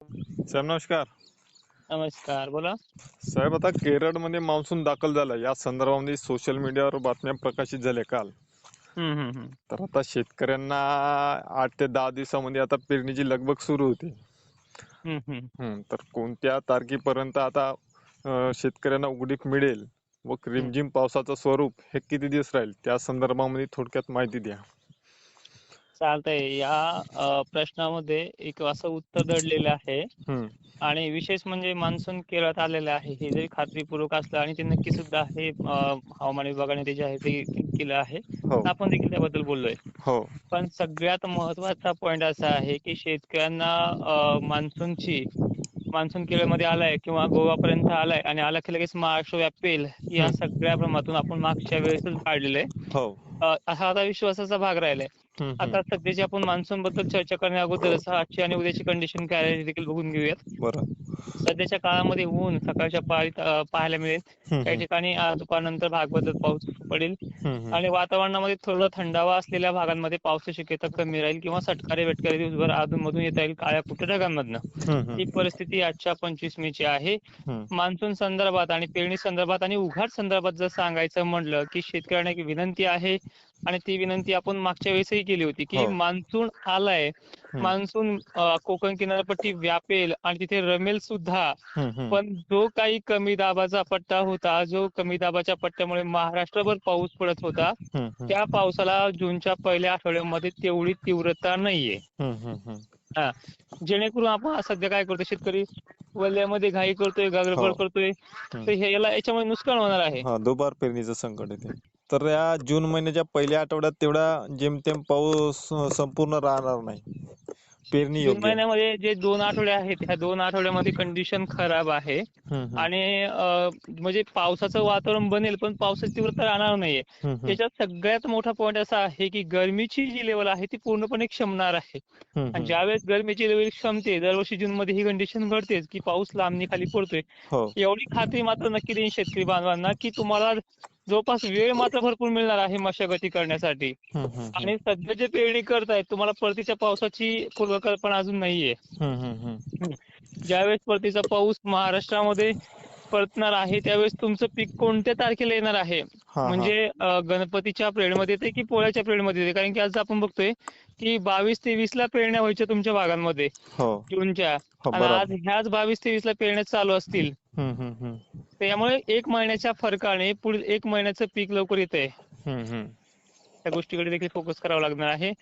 साहेब नमस्कार. नमस्कार बोला. साहेब आता केरळमध्ये मान्सून दाखल झाला या संदर्भामध्ये सोशल मीडियावर बातम्या प्रकाशित झाल्या काल. तर आता शेतकऱ्यांना आठ ते दहा दिवसामध्ये आता पेरणीची लगबग सुरू होते. तर कोणत्या तारखेपर्यंत आता शेतकऱ्यांना उघडीप मिळेल व रिमझिम पावसाचं स्वरूप हे किती दिवस राहील? त्या संदर्भामध्ये थोडक्यात माहिती द्या. चालतंय. या प्रश्नामध्ये एक असं उत्तर दडलेलं आहे. आणि विशेष म्हणजे मान्सून केरळात आलेलं आहे. हे जरी खात्रीपूर्वक असलं आणि ते नक्की सुद्धा हे हवामान विभागाने ते जे आहे ते केलं आहे. हो. आपण देखील त्याबद्दल बोललोय. हो. पण सगळ्यात महत्त्वाचा पॉइंट असा आहे की शेतकऱ्यांना मान्सूनची मान्सून केरळमध्ये आलाय किंवा गोवापर्यंत आलाय आणि आला की लगेच महाराष्ट्र व्यापेल या. सगळ्या भ्रमातून आपण मागच्या वेळेसच काढलेलं आहे. हो. हा आता विश्वासाचा भाग राहिलाय. आता सध्याची आपण मान्सून बद्दल चर्चा करण्या अगोदरच आजची आणि उद्याची कंडिशन काय आहे हे देखील बघून घेऊयात. सध्याच्या काळामध्ये ऊन सकाळच्या पाळीत पाहायला मिळेल. काही ठिकाणी दुपारनंतर भागबद्दल पाऊस पडेल. आणि वातावरणामध्ये थोडं थंडावा असलेल्या भागांमध्ये पावसाची शक्यता कमी राहील किंवा सटकारे वेटकारे दिवसभर अधूनमधून येता येईल काळ्या कुठे ढगांमधनं. ही. परिस्थिती आजच्या पंचवीस मे ची आहे. मान्सून संदर्भात आणि पेरणी संदर्भात आणि उघाड संदर्भात जर सांगायचं म्हणलं की शेतकऱ्यांना एक विनंती आहे आणि ती विनंती आपण मागच्या वेळेसही केली होती की हो. मान्सून आलाय मान्सून कोकण किनारपट्टी व्यापेल आणि तिथे रमेल सुद्धा. पण जो काही कमी दाबाचा पट्टा होता जो कमी दाबाच्या पट्ट्यामुळे महाराष्ट्रभर पाऊस पडत होता. त्या पावसाला जूनच्या पहिल्या आठवड्यामध्ये तेवढी तीव्रता नाहीये. हा जेणेकरून आपण सध्या काय करतो शेतकरी वल्ल्यामध्ये घाई करतोय गागरफळ हो. करतोय तर हे याला याच्यामुळे नुकसान होणार आहे दुबार पेरणीचं संकट येते तर या जून महिन्याच्या पहिल्या आठवड्यात तेवढा जेमतेम पाऊस संपूर्ण राहणार नाही. पेरणी जून योग्य. महिन्यामध्ये जे दोन आठवडे आहेत ह्या दोन आठवड्यामध्ये कंडिशन खराब आहे. हम्म. आणि अं, म्हणजे पावसाचं वातावरण बनेल पण पावसाची तीव्रता राहणार नाहीये. हम्म, हम्म. त्याच्यात सगळ्यात मोठा पॉईंट असा आहे की गरमीची जी लेवल आहे ती पूर्णपणे क्षमणार आहे. हम्म, आणि हम्म. ज्यावेळेस गरमीची लेवल क्षमते दरवर्षी जून मध्ये ही कंडिशन घडतेच की पाऊस लांबणी खाली पडतोय. हो. एवढी खात्री मात्र नक्की देईन शेतकरी बांधवांना की तुम्हाला जवळपास वेळ मात्र भरपूर मिळणार आहे मशागती करण्यासाठी. आणि सध्या जे पेरणी करतायत तुम्हाला परतीच्या पावसाची पूर्वकल्पना अजून नाहीये. ज्यावेळेस परतीचा पाऊस महाराष्ट्रामध्ये परतणार आहे त्यावेळेस तुमचं पीक कोणत्या तारखेला येणार आहे. म्हणजे गणपतीच्या पिरियडमध्ये येते की पोळ्याच्या पिरियडमध्ये येते कारण की आज आपण बघतोय की बावीस तेवीस ला पेरण्या व्हायच्या तुमच्या भागांमध्ये हो जूनच्या हो आणि आज ह्याच बावीस तेवीस ला पेरण्या चालू असतील. त्यामुळे एक महिन्याच्या फरकाने पुढील एक महिन्याचं पीक लवकर येतंय. हम्म, हम्म. त्या गोष्टीकडे देखील फोकस करावा लागणार आहे.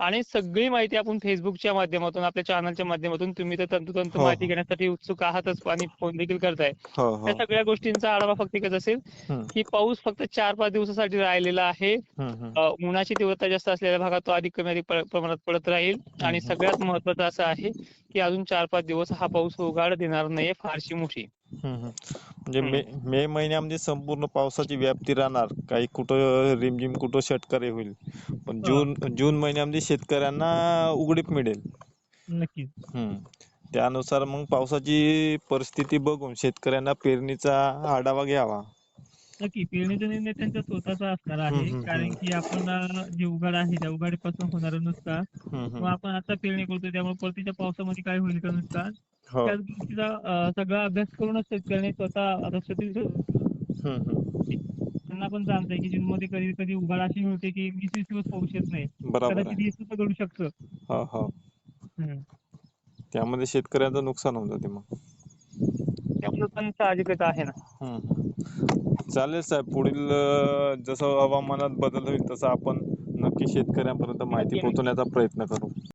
आणि सगळी माहिती आपण फेसबुकच्या माध्यमातून आपल्या चॅनलच्या माध्यमातून तुम्ही तर तंतोतंत हो. माहिती घेण्यासाठी उत्सुक आहातच आणि फोन देखील करताय. हो हो. त्या सगळ्या गोष्टींचा आढावा फक्त एकच असेल की पाऊस फक्त चार पाच दिवसासाठी राहिलेला आहे. उन्हाची तीव्रता जास्त असलेल्या भागात तो अधिक कमी अधिक प्र- प्रमाणात पडत राहील. आणि. सगळ्यात महत्वाचं असं आहे की अजून चार पाच दिवस हा पाऊस उघाड देणार नाहीये फारशी मोठी. म्हणजे मे मे महिन्यामध्ये संपूर्ण पावसाची व्याप्ती राहणार. काही कुठं रिमझिम कुठं षटकारे होईल. पण जून जून महिन्यामध्ये शेतकऱ्यांना उघडीप मिळेल. नक्कीच. हम्म. त्यानुसार मग पावसाची परिस्थिती बघून शेतकऱ्यांना पेरणीचा आढावा घ्यावा. नक्की पेरणीचा निर्णय त्यांचा स्वतःचा असणार आहे कारण. की आपण जे उघाड आहे त्या उघाडीपासून होणारं नुकसान किंवा हम्म. आपण आता पेरणी करतोय त्यामुळे परतीच्या पावसामध्ये काय होईल का नुकसान हो त्याच गोष्टीचा सगळा अभ्यास करूनच शेतकऱ्यांनी स्वतः. त्यांना पण जाणतंय की जून मध्ये कधी कधी उघाड अशी होते की वीस वीस दिवस पाऊस येत नाही कदाचित हे सुद्धा घडू शकतं हो हो. त्यामध्ये शेतकऱ्यांचं नुकसान होऊन जाते मग त्यामुळे पण साहजिकच आहे ना. चालेल साहेब पुढील अं, जसं हवामानात बदल होईल तसं आपण नक्की शेतकऱ्यांपर्यंत माहिती. पोहोचवण्याचा प्रयत्न करू